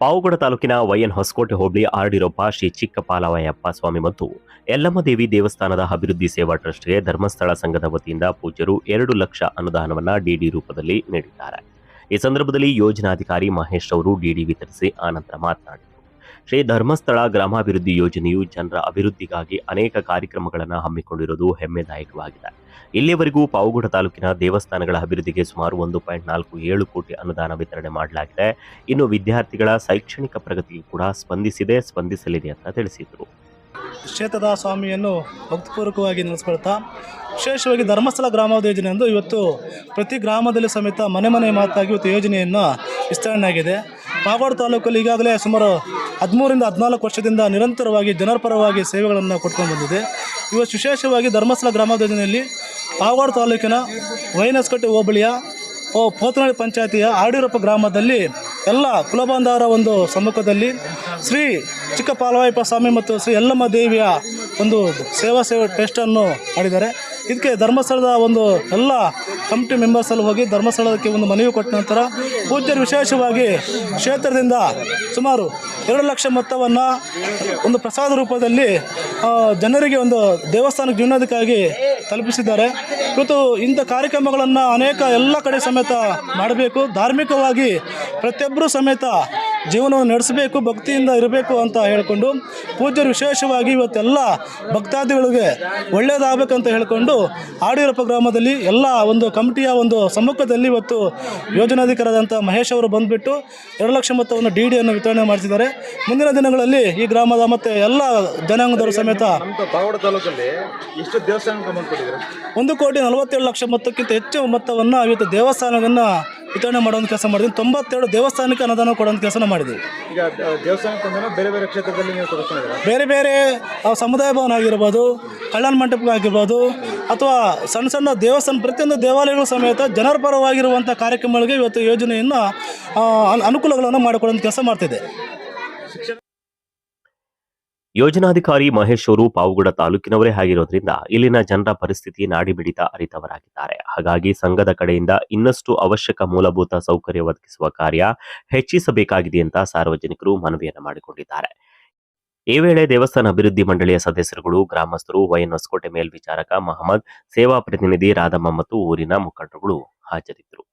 ಪಾವುಗಡ ತಾಲೂಕಿನ ವೈಎನ್ ಹೊಸಕೋಟೆ ಹೋಬಳಿ ಆರ್ಡಿರೋಪ ಶ್ರೀ ಚಿಕ್ಕಪಾಲವಯ್ಯಪ್ಪ ಸ್ವಾಮಿ ಮತ್ತು ಯಲ್ಲಮ್ಮ ದೇವಿ ದೇವಸ್ಥಾನದ ಅಭಿವೃದ್ಧಿ ಸೇವಾ ಟ್ರಸ್ಟ್ಗೆ ಧರ್ಮಸ್ಥಳ ಸಂಘದ ವತಿಯಿಂದ ಪೂಜ್ಯರು ಎರಡು ಲಕ್ಷ ಅನುದಾನವನ್ನು ಡಿಡಿ ರೂಪದಲ್ಲಿ ನೀಡಿದ್ದಾರೆ. ಈ ಸಂದರ್ಭದಲ್ಲಿ ಯೋಜನಾಧಿಕಾರಿ ಮಹೇಶ್ ಅವರು ಡಿಡಿ ವಿತರಿಸಿ ಆನಂತರ ಮಾತನಾಡಿದರು. ಶ್ರೀ ಧರ್ಮಸ್ಥಳ ಗ್ರಾಮಾಭಿವೃದ್ಧಿ ಯೋಜನೆಯು ಜನರ ಅಭಿವೃದ್ಧಿಗಾಗಿ ಅನೇಕ ಕಾರ್ಯಕ್ರಮಗಳನ್ನು ಹಮ್ಮಿಕೊಂಡಿರುವುದು ಹೆಮ್ಮೆದಾಯಕವಾಗಿದೆ. ಇಲ್ಲಿಯವರೆಗೂ ಪಾವಗಡ ತಾಲೂಕಿನ ದೇವಸ್ಥಾನಗಳ ಅಭಿವೃದ್ಧಿಗೆ ಸುಮಾರು ಒಂದು ಪಾಯಿಂಟ್ ನಾಲ್ಕು ಏಳು ಕೋಟಿ ಅನುದಾನ ವಿತರಣೆ ಮಾಡಲಾಗಿದೆ. ಇನ್ನು ವಿದ್ಯಾರ್ಥಿಗಳ ಶೈಕ್ಷಣಿಕ ಪ್ರಗತಿಗೆ ಕೂಡ ಸ್ಪಂದಿಸಿದೆ, ಸ್ಪಂದಿಸಲಿದೆ ಅಂತ ತಿಳಿಸಿದರು. ಕ್ಷೇತ್ರದ ಸ್ವಾಮಿಯನ್ನು ಭಕ್ತಿಪೂರ್ವಕವಾಗಿ ನೆಲೆಸ್ಕೊಳ್ತಾ ವಿಶೇಷವಾಗಿ ಧರ್ಮಸ್ಥಳ ಗ್ರಾಮಾಭಿವೃದ್ಧಿ ಯೋಜನೆ ಎಂದು ಇವತ್ತು ಪ್ರತಿ ಗ್ರಾಮದಲ್ಲಿ ಸಮೇತ ಮನೆ ಮನೆ ಮಾತಾಗಿ ಇವತ್ತು ಯೋಜನೆಯನ್ನು ವಿಸ್ತರಣೆ ಆಗಿದೆ ಪಾಗೋಡು ತಾಲೂಕಲ್ಲಿ ಈಗಾಗಲೇ ಸುಮಾರು ಹದಿಮೂರಿಂದ ಹದಿನಾಲ್ಕು ವರ್ಷದಿಂದ ನಿರಂತರವಾಗಿ ಜನಪರವಾಗಿ ಸೇವೆಗಳನ್ನು ಕೊಟ್ಕೊಂಡು ಬಂದಿದೆ. ಇವತ್ತು ವಿಶೇಷವಾಗಿ ಧರ್ಮಸ್ಥಳ ಗ್ರಾಮದಲ್ಲಿ ಯೋಜನೆಯಲ್ಲಿ ತಾಲೂಕಿನ ವೈನಸ್ಕಟ್ಟೆ ಹೋಬಳಿಯ ಪೋತನಹಳ್ಳಿ ಪಂಚಾಯತಿಯ ಆಡಿರಪ್ಪ ಗ್ರಾಮದಲ್ಲಿ ಎಲ್ಲ ಕುಲಬಾಂಧವರ ಒಂದು ಸಮ್ಮುಖದಲ್ಲಿ ಶ್ರೀ ಚಿಕ್ಕಪಾಲವಾಯಪ್ಪ ಸ್ವಾಮಿ ಮತ್ತು ಶ್ರೀ ಯಲ್ಲಮ್ಮ ದೇವಿಯ ಒಂದು ಸೇವಾ ಸೇವೆ ಟೆಸ್ಟನ್ನು ಮಾಡಿದ್ದಾರೆ. ಇದಕ್ಕೆ ಧರ್ಮಸ್ಥಳದ ಒಂದು ಎಲ್ಲ ಕಮಿಟಿ ಮೆಂಬರ್ಸ್ ಅಲ್ಲಿ ಹೋಗಿ ಧರ್ಮಸ್ಥಳಕ್ಕೆ ಒಂದು ಮನವಿ ಕೊಟ್ಟ ನಂತರ ಪೂಜ್ಯರು ವಿಶೇಷವಾಗಿ ಕ್ಷೇತ್ರದಿಂದ ಸುಮಾರು ಎರಡು ಲಕ್ಷ ಮೊತ್ತವನ್ನು ಒಂದು ಪ್ರಸಾದ ರೂಪದಲ್ಲಿ ಜನರಿಗೆ ಒಂದು ದೇವಸ್ಥಾನಕ್ಕೆ ಜೀವನೋದಕ್ಕಾಗಿ ತಲುಪಿಸಿದ್ದಾರೆ. ಇವತ್ತು ಇಂಥ ಕಾರ್ಯಕ್ರಮಗಳನ್ನು ಅನೇಕ ಎಲ್ಲ ಕಡೆ ಸಮೇತ ಮಾಡಬೇಕು. ಧಾರ್ಮಿಕವಾಗಿ ಪ್ರತಿಯೊಬ್ಬರೂ ಸಮೇತ ಜೀವನವನ್ನು ನಡೆಸಬೇಕು ಭಕ್ತಿಯಿಂದ ಇರಬೇಕು ಅಂತ ಹೇಳಿಕೊಂಡು ಪೂಜ್ಯರು ವಿಶೇಷವಾಗಿ ಇವತ್ತೆಲ್ಲ ಭಕ್ತಾದಿಗಳಿಗೆ ಒಳ್ಳೆಯದಾಗಬೇಕಂತ ಹೇಳಿಕೊಂಡು ಆಡಿಯೂರಪ್ಪ ಗ್ರಾಮದಲ್ಲಿ ಎಲ್ಲ ಒಂದು ಕಮಿಟಿಯ ಒಂದು ಸಮ್ಮುಖದಲ್ಲಿ ಇವತ್ತು ಯೋಜನಾಧಿಕಾರದಂಥ ಮಹೇಶ್ ಅವರು ಬಂದುಬಿಟ್ಟು ಎರಡು ಲಕ್ಷ ಮೊತ್ತವನ್ನು ಡಿ ಡಿಯನ್ನು ವಿತರಣೆ ಮಾಡಿಸಿದ್ದಾರೆ. ಮುಂದಿನ ದಿನಗಳಲ್ಲಿ ಈ ಗ್ರಾಮದ ಮತ್ತು ಎಲ್ಲ ಜನಾಂಗದವರು ಸಮೇತ ಒಂದು ಕೋಟಿ ನಲವತ್ತೇಳು ಲಕ್ಷ ಮೊತ್ತಕ್ಕಿಂತ ಹೆಚ್ಚು ಮೊತ್ತವನ್ನು ಇವತ್ತು ದೇವಸ್ಥಾನವನ್ನು ವಿತರಣೆ ಮಾಡುವಂಥ ಕೆಲಸ ಮಾಡಿದ್ವಿ. ತೊಂಬತ್ತೆರಡು ದೇವಸ್ಥಾನಕ್ಕೆ ಅನುದಾನ ಕೊಡುವಂಥ ಕೆಲಸ ಮಾಡಿದ್ದೀವಿ ಈಗ ದೇವಸ್ಥಾನಕ್ಕೆ ಬೇರೆ ಬೇರೆ ಕ್ಷೇತ್ರದಲ್ಲಿ ನೀವು ಬೇರೆ ಬೇರೆ ಸಮುದಾಯ ಭವನ ಆಗಿರ್ಬೋದು ಕಲ್ಯಾಣ ಮಂಟಪ ಆಗಿರ್ಬೋದು ಅಥವಾ ಸಣ್ಣ ಸಣ್ಣ ದೇವಸ್ಥಾನ ಪ್ರತಿಯೊಂದು ದೇವಾಲಯಗಳ ಸಮೇತ ಜನರ ಪರವಾಗಿರುವಂಥ ಕಾರ್ಯಕ್ರಮಗಳಿಗೆ ಇವತ್ತು ಯೋಜನೆಯನ್ನು ಅನ್- ಅನುಕೂಲಗಳನ್ನು ಮಾಡಿಕೊಡುವಂಥ ಕೆಲಸ ಮಾಡ್ತಿದೆ ಯೋಜನಾಧಿಕಾರಿ ಮಹೇಶ್ ಅವರು ಪಾವುಗಡ ತಾಲೂಕಿನವರೇ ಆಗಿರೋದ್ರಿಂದ ಇಲ್ಲಿನ ಜನರ ಪರಿಸ್ಥಿತಿ ನಾಡಿ ಮಿಡಿತ ಅರಿತವರಾಗಿದ್ದಾರೆ. ಹಾಗಾಗಿ ಸಂಘದ ಕಡೆಯಿಂದ ಇನ್ನಷ್ಟು ಅವಶ್ಯಕ ಮೂಲಭೂತ ಸೌಕರ್ಯ ಒದಗಿಸುವ ಕಾರ್ಯ ಹೆಚ್ಚಿಸಬೇಕಾಗಿದೆ ಅಂತ ಸಾರ್ವಜನಿಕರು ಮನವಿಯನ್ನು ಮಾಡಿಕೊಂಡಿದ್ದಾರೆ. ಈ ವೇಳೆ ದೇವಸ್ಥಾನ ಅಭಿವೃದ್ಧಿ ಮಂಡಳಿಯ ಸದಸ್ಯರುಗಳು, ಗ್ರಾಮಸ್ಥರು ವೈಎನ್ ಹೊಸಕೋಟೆ ಮೇಲ್ವಿಚಾರಕ ಮಹಮ್ಮದ್, ಸೇವಾ ಪ್ರತಿನಿಧಿ ರಾಧಮ್ಮ ಮತ್ತು ಊರಿನ ಮುಖಂಡರುಗಳು ಹಾಜರಿದ್ದರು.